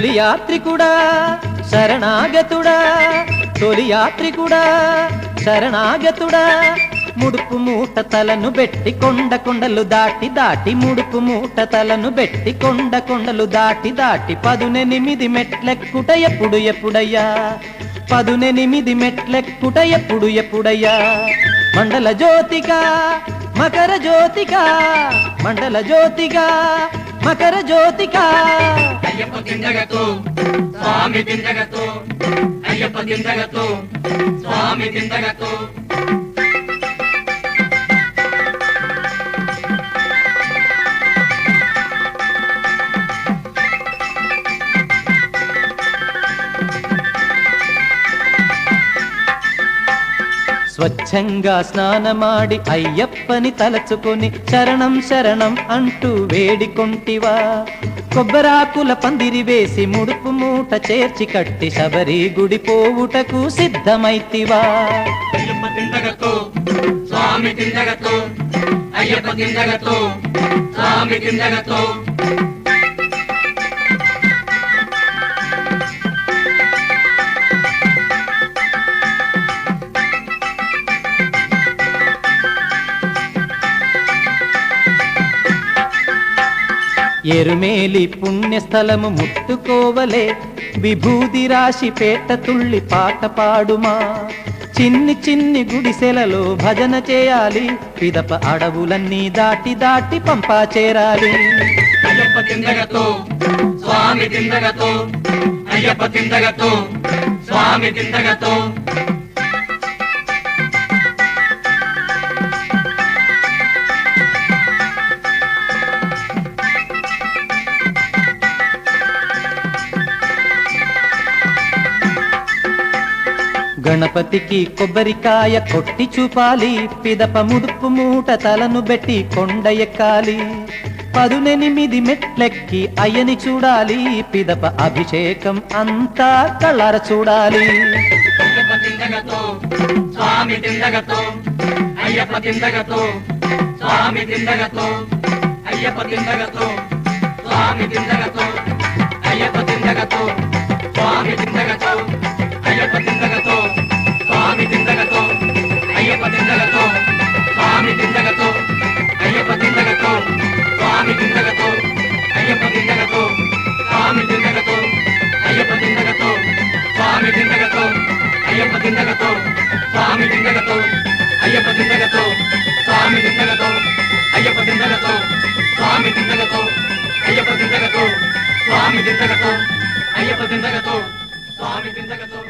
తొలి యాత్రికుడా శరణాగతుడా తొలి యాత్రికుడా శరణాగతుడా. ముడుపు మూట తలను పెట్టి కొండ కొండలు దాటి దాటి ముడుపు మూట తలను పెట్టి కొండ కొండలు దాటి దాటి పదునెనిమిది మెట్లెక్కుట ఎప్పుడు ఎప్పుడయ్యా? పదునెనిమిది మెట్లెక్కుట ఎప్పుడు ఎప్పుడయ్యా? మండల జ్యోతిక మకర జ్యోతిక మండల జ్యోతిక మకర జ్యోతిక. స్వామి దిండగతో అయ్యప్ప దిండగతో స్వామి దిండగతో స్వచ్ఛంగా స్నానమాడి అయ్యప్పని తలచుకొని శరణం శరణం అంటూ వేడికొంటివా? కొబ్బరాకుల పందిరి వేసి ముడుపు మూట చేర్చి కట్టి శబరి గుడి పోవుటకు సిద్ధమైతివా. స్వామి దిండగతో అయ్యప్ప దిండగతో స్వామి దిండగతో ఎరుమేలి పుణ్యస్థలము ముట్టుకోవలే. విభూది రాశి పేట తుళ్ళి పాట పాడుమా. చిన్ని చిన్ని గుడిసెలలో భజన చేయాలి. పిదప అడవులన్నీ దాటి దాటి పంపా చేరాలి. అయ్యప్ప దిండగతో స్వామి తిందగతో అయ్యప్ప తిందగతో స్వామి తిందగతో. గణపతికి కొబ్బరికాయ కొట్టి చూపాలి. పిదప ముడుపు మూట తలను బెట్టి కొండ ఎక్కాలి. పదునెనిమిది మెట్లెక్కి అయ్యని చూడాలి. పిదప అభిషేకం అంతా కళ్ళార చూడాలి. అయ్యప్ప దిండగతో స్వామి దిండగతో అయ్యప్ప దిండగతో స్వామి దిండగతో అయ్యప్ప దిండగతో స్వామి దిండగతో అయ్యప్ప దిండగతో స్వామి దిండగతో దిండగతో స్వామి దిండగతో అయ్యప్ప దిండగతో స్వామి దిండగతో అయ్యప్ప దిండగతో స్వామి దిండగతో అయ్యప్ప దిండగతో స్వామి దిండగతో అయ్యప్ప దిండగతో స్వామి దిండగతో.